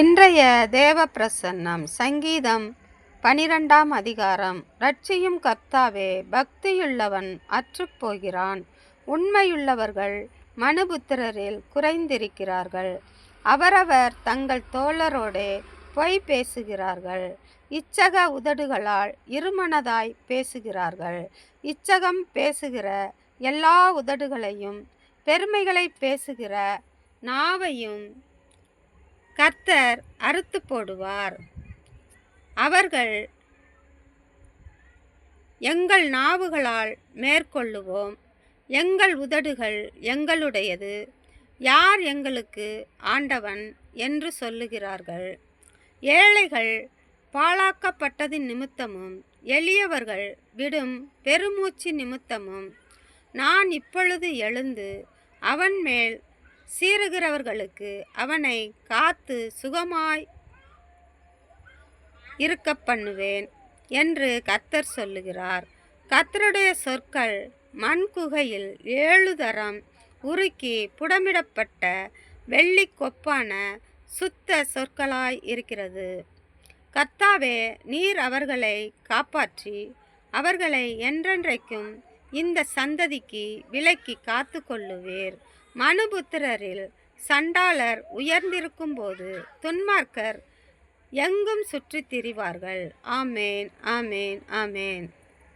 இன்றைய தேவ பிரசன்னம் சங்கீதம் பனிரெண்டாம் அதிகாரம். ரட்சியும் கர்த்தாவே பக்தியுள்ளவன் அற்றுப்போகிறான் உண்மையுள்ளவர்கள் மனுபுத்திரரில் குறைந்திருக்கிறார்கள். அவரவர் தங்கள் தோழரோடே பொய் பேசுகிறார்கள். இச்சக உதடுகளால் இருமனதாய் பேசுகிறார்கள். இச்சகம் பேசுகிற எல்லா உதடுகளையும் பெருமைகளை பேசுகிற நாவையும் கர்த்தர் அறுத்து போடுவார். அவர்கள் எங்கள் நாவுகளால் மேற்கொள்ளுவோம். எங்கள் உதடுகள் எங்களுடையது. யார் எங்களுக்கு ஆண்டவன் என்று சொல்லுகிறார்கள். ஏழைகள் பாழாக்கப்பட்டதின் நிமித்தமும் எளியவர்கள் விடும் பெருமூச்சு நிமித்தமும் நான் இப்பொழுது எழுந்து அவன் மேல் சீறுகிறவர்களுக்கு அவனை காத்து சுகமாய் இருக்க பண்ணுவேன் என்று கர்த்தர் சொல்லுகிறார். கத்தருடைய சொற்கள் மண் குகையில் ஏழு தரம் உருக்கி புடமிடப்பட்ட வெள்ளி கொப்பான சுத்த சொற்களாய் இருக்கிறது. கர்த்தாவே நீர் அவர்களை காப்பாற்றி அவர்களை என்றென்றைக்கும் இந்த சந்ததிக்கு விலக்கி காத்து கொள்ளுவீர். மனுபுத்திரரில் சண்டாளர் உயர்ந்திருக்கும்போது துன்மார்க்கர் எங்கும் சுற்றித் திரிவார்கள். ஆமேன் ஆமேன் ஆமேன்.